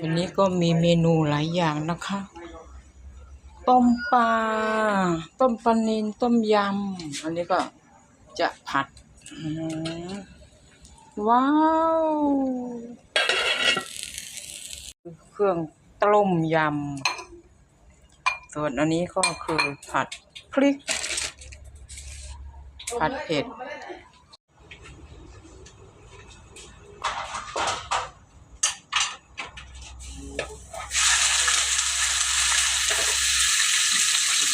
วันนี้ก็มีเมนูหลายอย่างนะคะ ต้มปลา ต้มปลานิลต้มยำ อันนี้ก็จะผัดอืมว้าว เครื่องต้มยำ ส่วนอันนี้ก็คือผัดพริก ผัดเผ็ด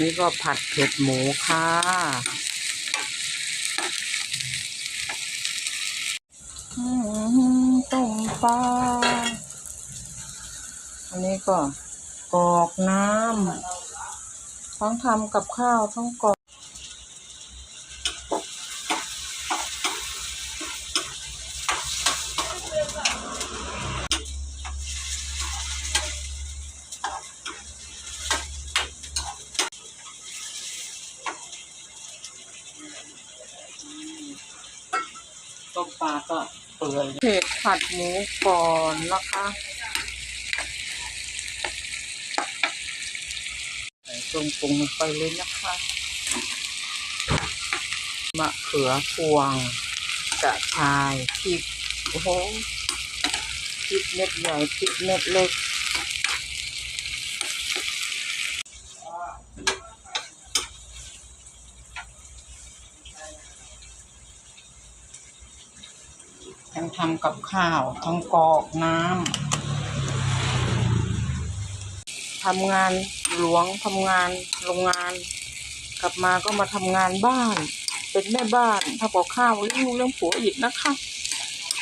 นี่ก็ผัดเผ็ดหมูค่ะอืมต้มปลา อันนี้ก็กรอกน้ำทั้งทำกับข้าวทั้งกอก ต้มปลาก็เปื่อยเผ็ดผัดหมูก่อนนะคะใส่เครื่องปรุงลงไปเลยนะคะมะเขือพวงกระชายพริกโอ้โหพริกเม็ดใหญ่พริกเม็ดเล็ก ทั้งทำกับข้าว ทั้งกอกน้ำทำงานหลวงทำงานโรงงาน กลับมาก็มาทำงานบ้าน เป็นแม่บ้านทำกับข้าวเลี้ยงลูกเลี้ยงผัวอีกนะคะ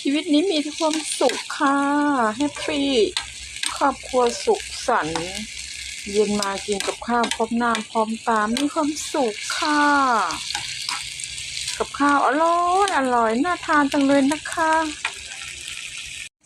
ชีวิตนี้มีแต่ความสุขค่ะแฮปปี้ครอบครัวสุขสันต์เย็นมากินกับข้าวพร้อมน้ำพร้อมตามมีความสุขค่ะ กับข้าวอร่อยอร่อยน่าทานจังเลยนะคะ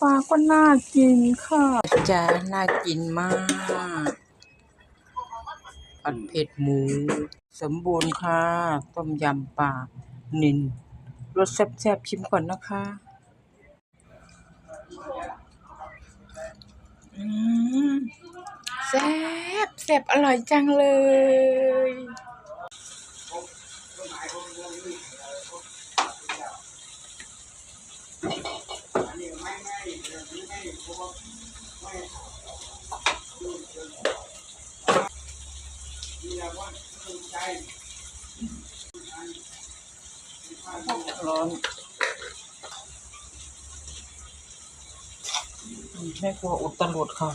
ปลาก็น่ากินค่ะจะน่ากินมากผัดเผ็ดหมู สมบูรณ์ค่ะ ต้มยำปลานินรสแซ่บๆชิมก่อนนะคะอืมแซ่บแซ่บอร่อยจังเลย ร้อนแม่ครัวอุดตลุดค่ะ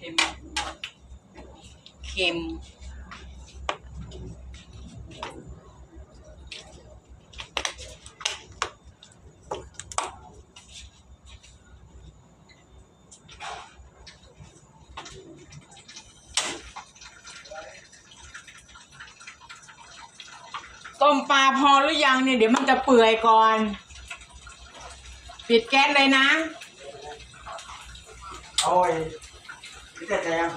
ค็มเค็มต้มปลาพอหรือยังเนี่ยเดี๋ยวมันจะเปื่อยก่อน ปิดแก๊สเลยนะ โอ้ย นี่แต่ยัง